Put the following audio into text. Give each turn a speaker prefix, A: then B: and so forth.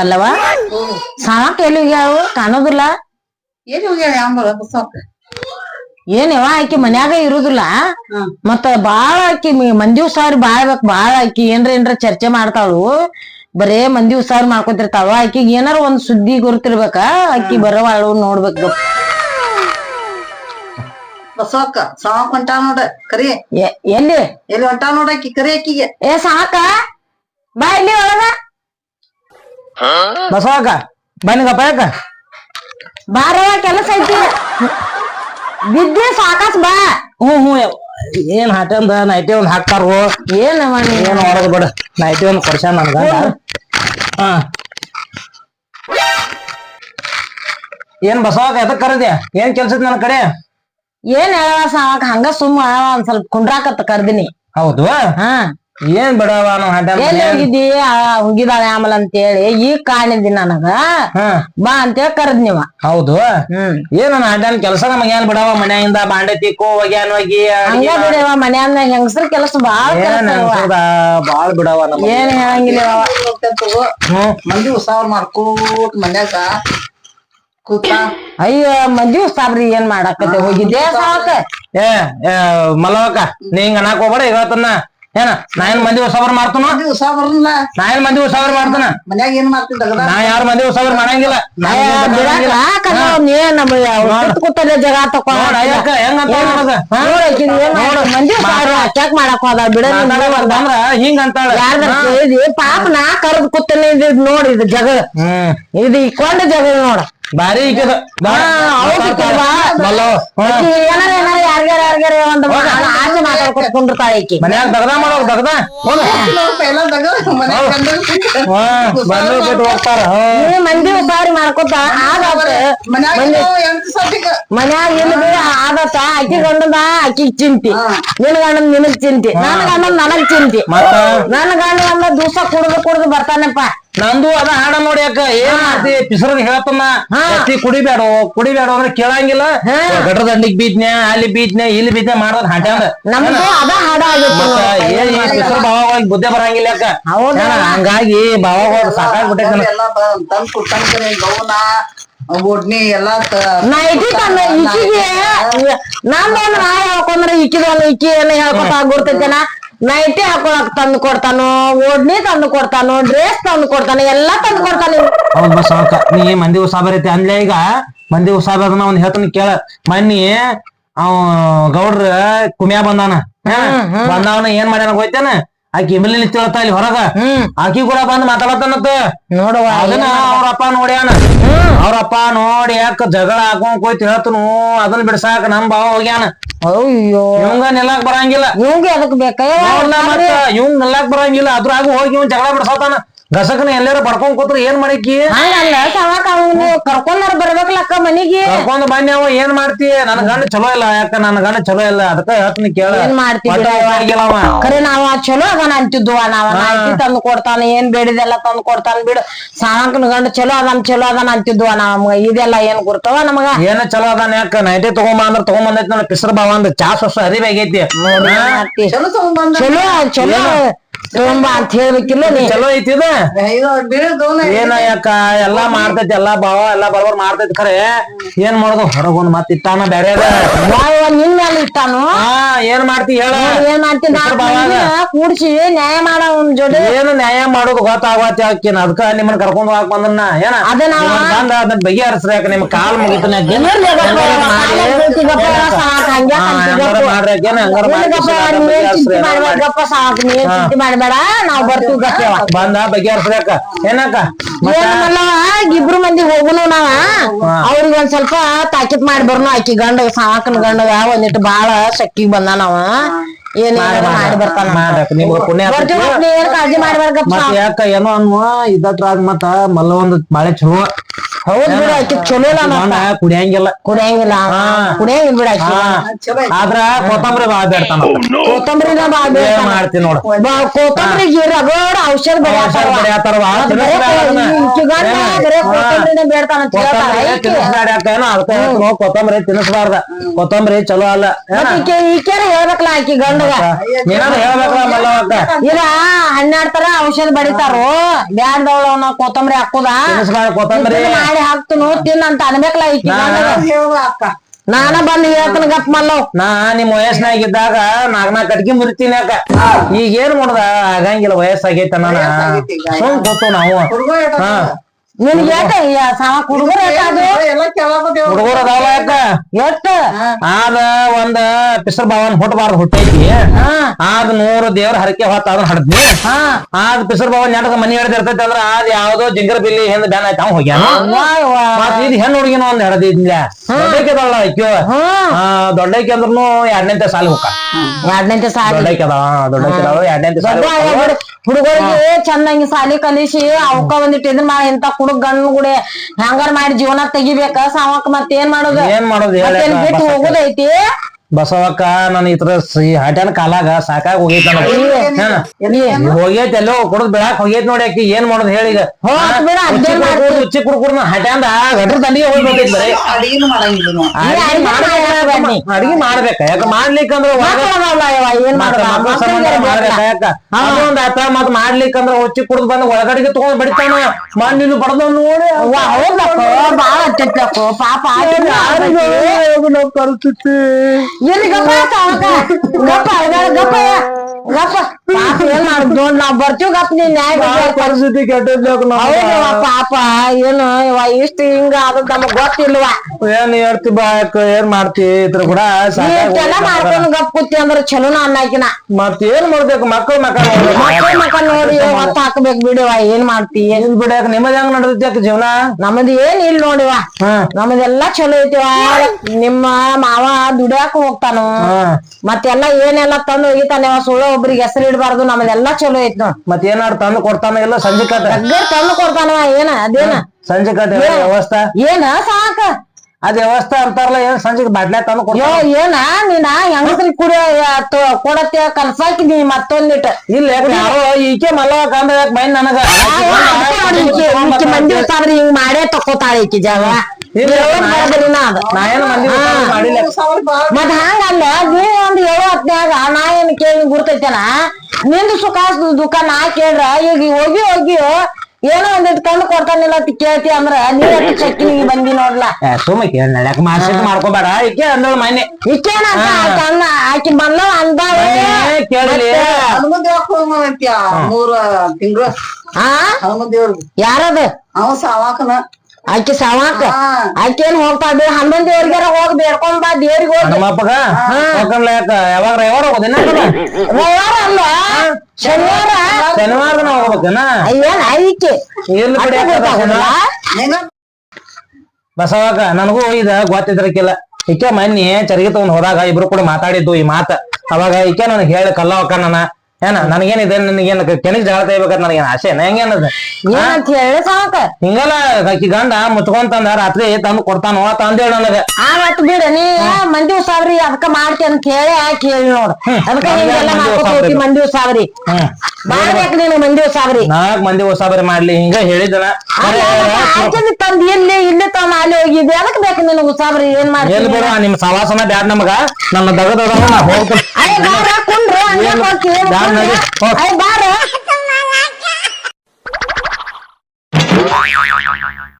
A: ಕಲ್ಲವ ಸಾಕ ಎಲ್ಲಿ ಕಾಣೋದಿಲ್ಲ.
B: ಹೋಗ್ಯಾಳ ಅಂಬಳ ಬಸವಕ್ಕ
A: ಏನೇವ ಆಕಿ ಮನ್ಯಾಗ ಇರುದಿಲ್ಲ. ಮತ್ತ ಬಾಳ ಆಕಿ ಮಂದಿವ್ ಮಂದಿ ಉಸಾರಿ ಬಾಳ್ ಬೇಕ್ ಬಾಳ ಆಕಿ ಏನ್ರ ಏನ್ರ ಚರ್ಚೆ ಮಾಡ್ತಾಳು. ಬರೇ ಮಂದಿ ಉಸಾರಿ ಮಾಡ್ಕೊತಿರ್ತಾವ ಆಕಿಗ್ ಏನಾರ ಒಂದ್ ಸುದ್ದಿ ಗುರುತಿರ್ಬೇಕ. ಆಕಿ ಬರವಾಳು ನೋಡ್ಬೇಕು.
B: ಬಸವಕ್ಕ ಸಾಕ್ ಹೊಂಟಾ ನೋಡ ಕರಿ.
A: ಎಲ್ಲಿ?
B: ಎಲ್ಲಿ ಹೊಂಟಾ ನೋಡಿ ಕರಿ ಆಕಿಗೆ.
A: ಏ ಸಾಕ ಬಾ ಇಲ್ಲಿ ಒಳಗ
C: ಬಸವಕ್ಕ ಬನ್ನಿಗಪ್ಪ ಯಾಕ?
A: ಬಾರವ ಕೆಲಸ ಐತಿ. ಬಿದ್ದಿ ಸಾಕಾಸ್ ಬಾ.
C: ಹ್ಞೂ ಹ್ಞೂ ಏನ್ ಹಾಟಂದ ನೈಟಿ ಒಂದ್ ಹಾಕ್ತಾರೋ
A: ಏನವ
C: ಏನ್ ಹೊರದ್ ಬಿಡ. ನೈಟಿ ಒಂದ್ ಕೊಡ್ಸ ನನ್ಗ. ಹಾ. ಏನ್ ಬಸವಕ್ಕ ಎದಕ್ ಕರದ್ಯಾ? ಏನ್ ಕೆಲ್ಸದ್ ನನ್ ಕಡೆ?
A: ಏನ್ ಹೇಳವ ಸಾಕ್ ಹಂಗ ಸುಮ್ಮ ಒಂದ್ ಸ್ವಲ್ಪ ಕುಂಡ್ರಾಕತ್ತ ಕರ್ದಿನಿ.
C: ಹೌದು
A: ಹಾ.
C: ಏನ್ ಬಿಡವ ನಾವ್ ಹಾಟಂದ
A: ಎಲ್ಲಿ ಹೋಗಿದ್ದಿ? ಆ, ಹೋಗಿದಾಳೆ ಆಮೇಲೆ ಅಂತ ಹೇಳಿ ಈಗ ಕಾಣಿದ್ದಿ ನನಗ
C: ಹಾ.
A: ಬಾ ಅಂತೇಳಿ ಕರದ್ ನೀವ.
C: ಹೌದು?
A: ಹ್ಮ್.
C: ಏನ್ ನನ್ನ ಕೆಲಸ ನಮಗ್ ಏನ್ ಬಿಡವ? ಮನ್ಯಾಗಿಂದ ಬಾಂಡೆ ತಿಕ್ಕೋ ಒಗ್ಯಾನ್ ಒಗಿ
A: ಹಂಗ ಬಿಡವ ಮನ್ಯಾಗ ಹೆಂಗಸ್ರ ಕೆಲಸ ಬಾಳ
C: ಬಾಳ
A: ಕೆಲಸ ಇವ.
C: ಅನ್ಸದ ಬಾಳ್ ಬಿಡವ ನಮ್ಮ
A: ಏನ್ ಹೇಳಂಗಿಲ್ಲ ಇವ.
C: ಹ್ಮ್.
B: ಮಂದಿ ಉಸಾವ್ ಮಾಡ್ಕೋತ್ ಮನ್ಯಾಗ ಕೂತ.
A: ಅಯ್ಯ ಮಂಜು ಸಾಬ್ರಿ ಏನ್ ಮಾಡಾಕತ್ತೆ? ಹೋಗಿದ್ದೆ ಸಾಕ
C: ಏ ಏ, ಮಲ್ಲವಕ್ಕ ನೀ ಹಿಂಗ ಅನ್ನಕ್ ಹೋಗ್ಬೇಡ ಇವತ್ತನ್ನ ಏನ? ನಾ ಏನ್ ಮಂದಿ ಉಸಾಬರ್ ಮಾಡ್ತಾನ?
B: ಬರಲ್ಲ
C: ನಾ ಮಂದಿ ಉಸಾಬರ್ ಮಾಡ್ತಾನ?
B: ಮನ್ಯಾಗ ಏನ್ ಮಾಡ್ತಿದ್ದ
C: ನಾ ಯಾರ ಮಂದಿ ಉಸಾಬರ್ ಮಾಡಂಗಿಲ್ಲ.
A: ಕೂತಲ್ಲೇ ಜಗ ತಕೊಂಡ್ ಮಾಡಕ್ ಹೋದ ಬಿಡ ಪಾಪ ನಾ ಕರ್ದ ಇದು ನೋಡ್ ಇದು ಜಗ.
C: ಹ್ಮ್.
A: ಇದು ಇಕ್ಕೊಂಡ ಜಗ ನೋಡ.
C: ಬಾರಿ ಹ್ಮ್.
A: ಏನಾರ ಏನಾರ ಯಾರ್ಗ್ಯಾರ ಯಾರ್ಗ್ಯಾರ ಒಂದ್ ಈಕಿ
C: ಮನ್ಯಾಗ ದಗದ ಮಾಡೋರ್ ದಗದ? ಹೋದ
B: ಎಲ್ಲ ತಗೋ ಮನ್ಯಾಗ ಗಂಡನ್ ಬಿಟ್ಟು
C: ಹ್ಮ್ ಬಂದು ಬಿಟ್ಟು ಹೋಗ್ತಾರ. ಹ್ಮ್.
A: ನೀ ಮಂದಿ ಉಪಾರಿ ಮಾಡ್ಕೊತ ಆಗತ್ತ
B: ಮನ್ಯಾಗ
A: ಬಿಡ ಆಗತ್ತ ಅಕ್ಕಿ ಗಂಡದ ಅಕ್ಕಿಗ್ ಚಿಂತಿ. ನಿನ್ ಗಂಡನ್ ನಿನಗ್ ಚಿಂತಿ. ನನ್ ಗಂಡನ್ ನನಗ್ ಚಿಂತಿ.
C: ಮತ್ತ?
A: ನನ್ ಗಂಡ ಒಂದ ದಿವ್ಸ ಕುಡ್ದು ಕುಡ್ದು ಬರ್ತಾನಪ್ಪ.
C: ನಂದು ಅದ ಹಾಡ ನೋಡಿ ಅಕ್ಕ ಏನ್ ಮಾಡ್ತಿ? ಪಿಸರದ್ ಹೇಳ್ತಮ್ಮ
A: ಹಾ.
C: ಎತ್ತಿ ಕುಡಿಬೇಡ ಕುಡಿಬೇಡ ಅಂದ್ರೆ ಕೇಳಂಗಿಲ್ಲ.
A: ಗಡ್ರ
C: ಗಟ್ರ ದಂಡಿಗ್ ಬೀದ್ನ್ಯಾ ಅಲ್ಲಿ ಬೀದ್ನ್ಯಾ ಇಲ್ಲಿ ಬೀದ್ನ್ಯಾ ಮಾಡೋದ್
A: ನಮಗೂ ಅದ ಹಾಡ
C: ಏನ್ ಪಿಸರ್ ಬುದ್ಧಿ ಬರಂಗಿಲ್ಲ ಅಕ್ಕ. ಹಂಗಾಗಿ ಬಾವಾಗ ಸಾಕಾಗ್ಬಿಟ್ಟೈತೆ ನನಗ್.
B: ಎಲ್ಲ ತಂದ್ ಕೊಟ್ಟಂಗ ಗೌನ ಓಡ್ನಿ ಎಲ್ಲಾ
A: ನೈಟಿ ತಂದ ಈಕಿಗೆ ನಂದೇನ್ ನಾ ಹೇಳ್ಕೊಂಡ್ರೆ ಇಕ್ಕಿದ ಇಕ್ಕಿ ಏನ್ ಹೇಳ್ಕೊತ ಗುರ್ತೈತೇನ ನೈಟಿ ಹಾಕೊಳಕ್ ತಂದು ಕೊಡ್ತಾನು ಓಡ್ನಿ ತಂದು ಕೊಡ್ತಾನು ಡ್ರೆಸ್ ತಂದು ಕೊಡ್ತಾನೆ ಎಲ್ಲಾ ತಂದು ಕೊಡ್ತಾನೆ.
C: ಹೌದ್ ಬಸ್ ಅವಕ್ಕ ನೀ ಮಂದಿ ಉಸಾಬರ್ ಐತಿ ಅಂದ್ಲೆ ಈಗ ಮಂದಿ ಉಸಾಬರ್ ಬರ್ದನ ಒಂದ್ ಹೇಳ್ತಾನ ಕೇಳ. ಮನ್ನಿ ಅವ್ ಗೌಡ್ರ ಕುಮ್ಯಾ ಬಂದಾನ. ಬಂದವನ ಏನ್ ಮಾಡ್ಯಾನ ಹೋಯ್ತಾನ ಆಕಿ ಇಮಲಿ ನಿಂತಿಳತ್ತ ಇಲ್ಲಿ ಹೊರಗ? ಆಕಿ ಕೂಡ ಬಂದ್ ಮಾತಾಡತ್ತನತ್ತ
A: ನೋಡುವ
C: ಅದನ್ನ ಅವ್ರಪ್ಪ ನೋಡ್ಯಾನ ಅವ್ರಪ್ಪ ನೋಡಿ ಯಾಕ ಜಗಳ ಹಾಕೊಂಡ್ ಹೋಯ್ತು ಹೇಳ್ತನು. ಅದನ್ನ ಬಿಡ್ಸಾಕ ನಮ್ ಭಾವ ಹೋಗ್ಯಾನ.
A: ಅಯ್ಯೋ.
C: ಇವಂಗ ನಿಲ್ಲಕ್ ಬರಂಗಿಲ್ಲ.
A: ಇವಂಗೆ ಅದಕ್ ಬೇಕಾ?
C: ಇವಂಗ್ ನಿಲ್ಲಕ್ ಬರಂಗಿಲ್ಲ. ಅದ್ರಾಗ ಹೋಗಿ ಇವ್ ಜಗಳ ಬಿಡ್ಸತಾನ. ಗಸಕನ ಎಲ್ಲಾರ ಬಡ್ಕೊಂಡ್ ಕೂತ್ರ ಏನ್ ಮಾಡಿಕಿ?
A: ಹಂಗಲ್ಲ ಸವಾಕ ಅವನು ಕರ್ಕೊಂಡಾರ ಬರ್ಬೇಕಲಕ್ಕ ಮನಿಗೆ.
C: ಕರ್ಕೊಂಡ್ ಬನ್ನಿ ಅವ ಏನ್ ಮಾಡ್ತಿ? ನನ್ ಗಂಡ ಚಲೋ ಇಲ್ಲ ಯಾಕ ನನ್ ಗಂಡ ಚಲೋ ಇಲ್ಲ ಅದಕ್ಕ ಹೇಳ್ತೀನಿ ಕೇಳ.
A: ಏನ್ ಮಾಡ್ತಿ
C: ಒಟ್ಟ
A: ಬಿಡವ್ವ?
C: ಆಗಿಲ್ಲ ಅವ.
A: ಖರೆ ನಾವ ಚಲೋ ಅದಾನ ಅಂತಿದ್ವ ನಾವ ತಂದು ಕೊಡ್ತಾನ ಏನ್ ಬೇಡಿದೆಲ್ಲ ತಂದು ಕೊಡ್ತಾನ ಬಿಡು. ಸಾವಂಕನ ಗಂಡ ಚಲೋ ಅದಾನ ಚಲೋ ಅದಾನ ಅಂತಿದ್ವ ನಮ್ಗ ಇದೆಲ್ಲ ಏನ್ ಗುರ್ತವ ನಮಗ?
C: ಏನ ಚಲೋ ಅದಾನ ಯಾಕ? ನೈಟಿ ತಗೊಂಬ ಅಂದ್ರ ತಗೊಂಬಂದೈತಿ ನನ್ನ ಪಿಸ್ರ ಬಾವ ಅಂದ್ ಚಾ ಸೊಸ
A: ಏನ್
B: ಚಲೋ
A: ಚಲೋ ತುಂಬಾ ಅಂತ ಹೇಳ್ಬೇಕಿಲ್ಲ ನೀ.
C: ಚಲೋ ಐತಿ ಇದ? ಏನ ಯಾಕ ಎಲ್ಲಾ ಮಾಡ್ತೈತಿ ಎಲ್ಲಾ ಭಾವ ಎಲ್ಲಾ ಬರೋರ್ ಮಾಡ್ತೈತಿ ಖರೆ. ಏನ್ ಮಾಡೋದು? ಹೊರಗೊಂದ್ ಮತ್ ಇಟ್ಟಾನ ಬ್ಯಾರೆ
A: ಯಾವ ನಿನ್ ಮೇಲೆ ಇಟ್ಟಾನು?
C: ಏನ್ ಮಾಡ್ತಿ ಹೇಳ.
A: ಏನ್ ಮಾಡ್ತೀನಿ
C: ಹೆಸ್ರು
A: ಕೂಡ್ಸಿ ನ್ಯಾಯ ಮಾಡ ಅವ್ನ ಜೋಡಿ.
C: ಏನು ನ್ಯಾಯ ಮಾಡೋದು ಗೊತ್ತಾಗತ್ತೆ ಆಕಿನ ಅದಕ್ಕ ನಿಮ್ಮನ್ನ ಕರ್ಕೊಂಡು ಹಾಕ್ ಬಂದನ್ನ. ಏನ? ಅದನ್ನ ಬಂದ ಅದನ್ನ ಬಗೆಹರಿಸ್ರಿ ಯಾಕ ನಿಮ್ ಕಾಲ್ ಮುಗಿತನ
A: ಗಪ್ಪ, ಸಾಕ್. ನೀ ಚಿಂತೆ ಮಾಡ್ಬೇಡ ನಾವ್ ಬರ್ತೀವಿ ಗಪ್ಪ
C: ಬಂದ ಬಗೆಹರಿಸ್ರಿ ಅಕ್ಕ. ಏನಕ್ಕ?
A: ಇಬ್ರು ಮಂದಿ ಹೋಗುನು ನಾವ. ಅವ್ರಿಗೆ ಒಂದ್ ಸ್ವಲ್ಪ ತಾಕಿತ್ ಮಾಡಿ ಬರ್ನು ಆಕಿ ಗಂಡ ಸಾಕನ್ ಗಂಡಗ ಒಂದಿಟ್ಟು ಬಾಳ
C: ಶಕ್ತಿ
A: ಬಂದ ನಾವ. ಏನೋ
C: ಅನ್ವ ಇದ್ದ ಮತ್ತ ಮಲ್ಲ ಒಂದ್ ಬಾಳೆ ಚಲೋ.
A: ಹೌದ್ ಬಿಡ ಆಕಿ ಚಲೋ ಇಲ್ಲ
C: ಗಂಡ ಕುಡಿಯಂಗಿಲ್ಲ.
A: ಕುಡಿಯಂಗಿಲ್ಲ. ಕುಡಿಯಂಗಿಲ್ಲ ಬಿಡ ಆಕಿ.
C: ಆದ್ರ ಕೊತ್ತಂಬರಿ ಬಾಳ ಬೇಡ್ತಾನ
A: ಕೊತ್ತಂಬರಿನ ಬಾ
C: ಏನ್ ಮಾಡ್ತಿ ನೋಡು.
A: ಕೊತ್ತಂಬರಿ ಜೀರ ಔಷಧ
C: ಔಷಧ
A: ಹೇಳ್ತಾರ
C: ಕೊತ್ತಂಬರಿ ತಿನ್ನಿಸ್ಬಾರ್ದ ಕೊತ್ತಂಬರಿ ಚಲೋ ಅಲ್ಲ.
A: ಈಕೆರ ಹೇಳ್ಬೇಕಲ್ಲ ಆಕಿ ಗಂಡಗ?
C: ಹೇಳ್ಬೇಕಲ್ಲ ಮಲ್ಲವ ಅಕ್ಕ
A: ಇಲ್ಲ ಹನ್ನೆರಡ್ ತರ ಔಷಧ ಬಡಿತಾರೋ? ಬ್ಯಾಡ್ದವಳ ಅವನ ಕೊತ್ತಂಬರಿ ಹಾಕುದ?
C: ಕೊತ್ತಂಬರಿ.
A: ಮಾಡಿ ಹಾಕ್ತನು ತಿನ್ನಂತ ಅನ್ಬೇಕಲ್ಲ ಈಕಿ.
B: ಅಕ್ಕ
A: ನಾನ ಬಂದ್ ಹೇಳ್ತನ ಗಪ್ ಮಲ್ಲವ್
C: ನಾ ನಿಮ್ ವಯಸ್ಸಿನಾಗಿದ್ದಾಗ ನಾಕ್ ಕಟ್ಗಿ ಮುರಿತೀನಿ ಅಕ್ಕ. ಈಗ ಏನ್ ಮಾಡುದ? ಆಗಂಗಿಲ್ಲ ವಯಸ್ಸಾಗೈತ ನಾನು. ಸುಮ್ ಕೂತು ನಾವು.
A: ನಿನ್ಗೆ ಹುಡುಗರು
C: ಹುಡುಗರು ಅದಾವ
A: ಎಷ್ಟ?
C: ಆದ ಒಂದ ಪಿಸರ್ ಭಾವನ್ ಹುಟ್ಟಬಾರ್ದು ಹುಟ್ಟೈತಿ. ಆದ ನೂರು ದೇವ್ರ ಹರಕೆ ಹೊತ್ತ ಅದನ್ನ ಹಡದ್ನಿ.
A: ಹಾ.
C: ಆದ ಪಿಸರ್ ಭವನ್ ನೆಟಕ ಮನಿ ಹಿಡ್ದ ಇರ್ತೈತಿ ಅಂದ್ರ ಅದ್ ಯಾವ್ದೋ ಜಿಂಗರ್ ಬಿಲ್ಲಿ ಹಿಂದ ಬ್ಯಾನ್ ಆಯ್ತ ಅವ್ ಹೋಗ್ಯಾನ. ಇದು ಹೆಣ್ಣು ಹುಡುಗಿನ ಒಂದ್ ಹಿಡದಿದ್ಲ ದೊಡ್ಡಕ್ಕೆ ಅದಲ್ಲ ಆಕ್ಯೋ
A: ಹ್ಮ್
C: ಆ ದೊಡ್ಡಕ್ಕೆ ಅಂದ್ರೂ ಎರಡನೇ ಸಾಲ ಹೋಗ
A: ಎರಡನೇ ಸಾಲಿ.
C: ದೊಡ್ಡಕ್ಕೆ ಅದಾವ ದೊಡ್ಡಕ್ಕೆ ಅದಾವ ಎರಡನೇ ಸಾಲ
A: ಹುಡುಗರಿಗೆ ಚಂದಂಗಿ ಸಾಲಿ ಕಲಿಸಿ ಅವಕ್ಕ ಒಂದಿಟ್ಟು ಮಾ ಇಂತ ಹುಡುಗ ಗಂಡ್ ಗುಡಿ ಹ್ಯಾಂಗಾರ ಮಾಡಿ ಜೀವನ ತೆಗಿಬೇಕ? ಸಾವಕ್ ಮತ್ತೆ ಏನ್ ಮಾಡೋದು?
C: ಏನ್ ಮಾಡೋದು ಹೇಳ
A: ಮತ್ತೇನ್ ಬಿಟ್ಟು ಹೋಗುದೈತಿ?
C: ಬಸವಕ್ಕ ನನ್ ಇತರ ಹಟ್ಯಾನ ಕಾಲಾಗ ಸಾಕಾಗ ಹೋಗೈತ ಹೋಗೈತಿ ಎಲ್ಲೋ ಕುಡದ್ ಬೆಳಕ್ ಹೋಗೈತಿ ನೋಡಿ ಅಕ್ಕಿ ಏನ್ ಮಾಡೋದು ಹೇಳಿ ಈಗ.
A: ಬಿಡ?
C: ಉಚ್ಚಿ ಕುಡ್ಕುಡ್ ಹಟ್ಯಾಂದ ಗಟ್ರ ದಂಡಿಗೆ ಹೋಗ್ಬೇಕೈತಿ ಬರೀ
B: ಅಡಿಗೆನು ಮಾಡಂಗಿಲ್ಲ ನಾವು
A: ಈ ಅಡ್ಗೆ ಮಾಡ್ಬೇಕ ಬನ್ನಿ.
C: ಅಡಿಗೆ ಮಾಡ್ಬೇಕ ಯಾಕ ಮಾಡ್ಲಿಕ್ಕಂದ್ರ
A: ಮಕ್ಳು ಅದಾವಲ್ಲ ಯವ್ವ, ಏನ್ ಮಾಡೋದು? ಮಕ್ಳಿಗೆ ಬೇಕಲ್ಲ.
C: ಅದೊಂದ್ ಆತ ಮತ್ ಮಾಡ್ಲಿಕ್ಕಂದ್ರ ಉಚ್ಚಿ ಕುಡ್ದ್ ಬಂದ್ ಒಳಗಡೆಗೆ ತಗೊಂಡ್ ಬಡಿತಾನ ಮಣ್ಣಿನ ಬಡದ ನೋಡಿ
A: ಅವ್ವ, ಹೌದಪ್ಪ, ಬಾಳ ಅಟ್ಟೈತಪ್ಪ, ಪಾಪ
C: ಪರಿಸ್ಥಿತಿ
A: ಎಲ್ಲಿ ಗಪ್ಪ ಸಾವಕ? ಗಪ್ಪ ಅಳ್ಬೇಡ, ಗಪ್ಪ ಗಪ್ಪ ಪಾಪ ಏನ್ ಮಾಡುದು ನೋಡ್ ನಾವ್ ಬರ್ತೀವಿ ಗಪ್ಪ ನೀನ್ ನ್ಯಾಯ
C: ಪರಿಸ್ಥಿತಿ ಕೆಟ್ಟದ್ಬೇಕು
A: ಹೌದವ್ವ ಪಾಪ ಏನು ಇವ ಇಷ್ಟ ಹಿಂಗ ಅದು ನಮಗ್ ಗೊತ್ತಿಲ್ವ.
C: ಏನ್ ಹೇಳ್ತಿ ಬಾಯಕ್ ಏನ್ ಮಾಡ್ತಿ ಇದ್ರ ಕೂಡ
A: ಇಷ್ಟೆಲ್ಲ ಮಾಡ್ಕೊಂಡು ಗಪ್ ಕೂತಿ ಅಂದ್ರ ಚಲೋನ ಅನ್ನಾಕಿನ.
C: ಮತ್ ಏನ್ ಮಾಡ್ಬೇಕು ಮಕ್ಕಳು ಮಕ್ಕಳು
A: ಮಕ್ಕಳ ಮಕ್ಕ ನೋಡಿ ಹೊತ್ತ ಹಾಕ್ಬೇಕ್ ಬಿಡಿವ ಏನ್ ಮಾಡ್ತಿ
C: ಏನ್ ಬಿಡಕ್ ನಿಮ್ಮದ ಹೆಂಗ್ ನಡ್ದೈತಿ ಜೀವನ?
A: ನಮ್ದು ಏನ್ ಇಲ್ಲ ನೋಡಿವ ನಮ್ದೆಲ್ಲ ಚಲೋ ಐತಿವ ನಿಮ್ಮ ಮಾವ ದುಡಿಯಾಕ ಹೋಗ್ತಾನು. ಮತ್ತೆಲ್ಲ ಏನೆಲ್ಲ ತಂದು ಒಗಿತಾನೆ ಸುಳ್ಳು ಒಬ್ರಿಗೆ ಹೆಸರು ಇಡಬಾರ್ದು ನಮ್ದೆಲ್ಲಾ ಚಲೋ ಐತ್ ನೋಡ್.
C: ಮತ್ ಏನಾರು ತಂದು ಕೊಡ್ತಾನ ಇಲ್ಲ ಸಂಜೆ
A: ಕಟ್ಟ ತಂದು ಕೊಡ್ತಾನ ಏನ ಅದೇನ?
C: ಸಂಜೆ ಕಟ್ಟ ವ್ಯವಸ್ಥೆ.
A: ಏನ ಸಾಕ.
C: ಅದ್ ವ್ಯವಸ್ಥೆ ಅಂತಾರಲ್ಲ ಏನ್ ಸಂಜೆ ಬಾಟ್ಲೆ ತಂದು ಕೊಡ್ತಾನ?
A: ಏನ ನೀನ ಹೆಂಗಸ್ರಿ ಕುಡಿಯೋ ಕೊಡತ್ತೆ ಕಲ್ಸಾಕಿದಿ ಮತ್ತೊಂದಿಟ್.
C: ಇಲ್ಲ ಯಾಕ ಯಾರೋ ಈಕೆ ಮಲ್ಲ ಕಂದ ಯಾಕ ಬೈನ್ ನನಗ?
A: ಮಂದಿ ಸಾಬ್ರಿ ಹಿಂಗ್ ಮಾಡೇ ತಕೋತಾಳ ಈಕಿ ಜಾಗ
C: ಮಾಡಿಲ್ಲ.
A: ಮತ್ ಹಂಗಲ್ಲ ನೀ ಒಂದ್ ಏಳು ಹತ್ನ್ಯಾಗ ನಾ ಏನ್ ಕೇಳಿ ಗುರ್ತೈತೇನ? ನಿಂದು ಸುಖ ದುಃಖ ನಾ ಕೇಳ್ರ. ಈಗ ಹೋಗಿ ಹೋಗಿ ಏನೋ ಒಂದ್ ತಂದು ಕೊಡ್ತಾನಿಲ್ಲ ಅಂತ ಕೇಳ್ತಿ ಅಂದ್ರ ನೀ ಎಷ್ಟು ಚಕ್ಕಿನಿಗೆ ಬಂದಿ ನೋಡ್ಲ?
C: ಸುಮ್ಮ ಕೇಳ ನಡ್ಯಾಕ ಮಾರ್ಸಿಟ್ ಮಾಡ್ಕೋಬೇಡ. ಈಕೆ ಅಂದಳ ಮನೆ
A: ಈಕೇನ ಅನ್ನ ಆಕಿ ಬಂದ ಅಂದಾಳೆ.
C: ಮನೆ ಕೇಳಲಿ
B: ಹನುಮಂತ ದೇವ್ರಕ್ ಹೋಗ್ಮಂತ್ಯ ಮೂರ ತಿಂಗಳು.
A: ಆ?
B: ಹನುಮಂತ ದೇವ್ರಿಗೆ
A: ಯಾರದು?
B: ಅವ ಸಾವಾಕನ.
A: ಆಕಿ ಸಾವಾಕ
B: ಆಕೇನ್
A: ಆಕಿ ಏನ್ ಹೋಗ್ತಾ ಬೇ ಹನ್ನೊಂದ್ ದೇವ್ರಿಗಾರ ಹೋಗಿ ಬೇಡ್ಕೊಂಡ್ ಬಾ ದೇವ್ರಿಗೆ ಹೋಗಿ
C: ನಮ್ಮಪ್ಪಗ ಹೋಗಲ್ಲ ಯಾಕ? ಯಾವಾಗ ರವಿವಾರ ಹೋಗೋದಿನ
A: ರವಿವಾರ ಅಲ್ಲ ಶನಿವಾರ?
C: ಶನಿವಾರ ನಾವು ಹೋಗ್ಬೇಕನ
A: ಏನ್ ಐಕೆ
C: ಎಲ್ಲಿ ಬಿಡಿ ಬಸವಾಗ ನನಗೂ ಇದ ಗೊತ್ತಿದ್ರಕ್ಕಿಲ್ಲ. ಈಕೆ ಮೊನ್ನೆ ಚರಿಗೆ ತಗೊಂಡ್ ಹೋದಾಗ ಇಬ್ರು ಕೂಡ ಮಾತಾಡಿದ್ದು ಈ ಮಾತ. ಅವಾಗ ಈಕೆ ನನಗೆ ಹೇಳಿ ಕಲ್ಲವಕ್ಕ ನನ್ನ ಏನ ನನಗೇನಿದೆ ನನಗೇನ ಕೆಣಕ್ ಜಗಳ ತೆಗಿಬೇಕಂತ ನನಗೇನ ಆಸೆ ಹೆಂಗೇನದ
A: ಏನಂತ ಹೇಳಿ ಸಾಕ.
C: ಹಿಂಗಲ್ಲ ಆಕಿ ಗಂಡ ಮುಚ್ಕೊಂತಂದ ರಾತ್ರಿ ತಂದು ಕೊಡ್ತಾನೋ ಅಂತ ಅಂದೇಳ ನನಗ.
A: ಆವತ್ ಬಿಡ ನೀ ಮಂದಿ ಸಾವ್ರಿ ಅದಕ್ಕ ಮಾಡ್ತಿ ಅಂತ ಹೇಳಿ ಕೇಳಿ ಹೇಳಿ ನೋಡು ಅದಕ್ಕ ಹಿಂಗೆಲ್ಲ
C: ಮಂದಿ
A: ಸಾವ್ರಿ ಮಾಡ್ಬೇಕು ನೀನು ಮಂದಿ ಸಾವ್ರಿ.
C: ನಾಲ್ಕ್ ಮಂದಿ ಹೊಸಾಬರಿ ಮಾಡ್ಲಿ ಹಿಂಗ ಹೇಳಿದನ
A: ತಂದ್ ಇಲ್ಲಿ ಇಲ್ಲಿ ತಾನು ಅಲ್ಲಿ ಹೋಗಿದ್ದೆ? ಅದಕ್ಕೆ ಬೇಕು ನಿನಗೆ ಉಸಾಬ್ರಿ ಏನ್ ಮಾಡ್ತೀನಿ
C: ಎಲ್ಲಿ ಬರೋ ನಿಮ್ ಸವಾಸನ ಬ್ಯಾಡ ನಮಗ. ನನ್ನ ದಗದ ಹೋಗ್ತೀನಿ. ನೋಡಿ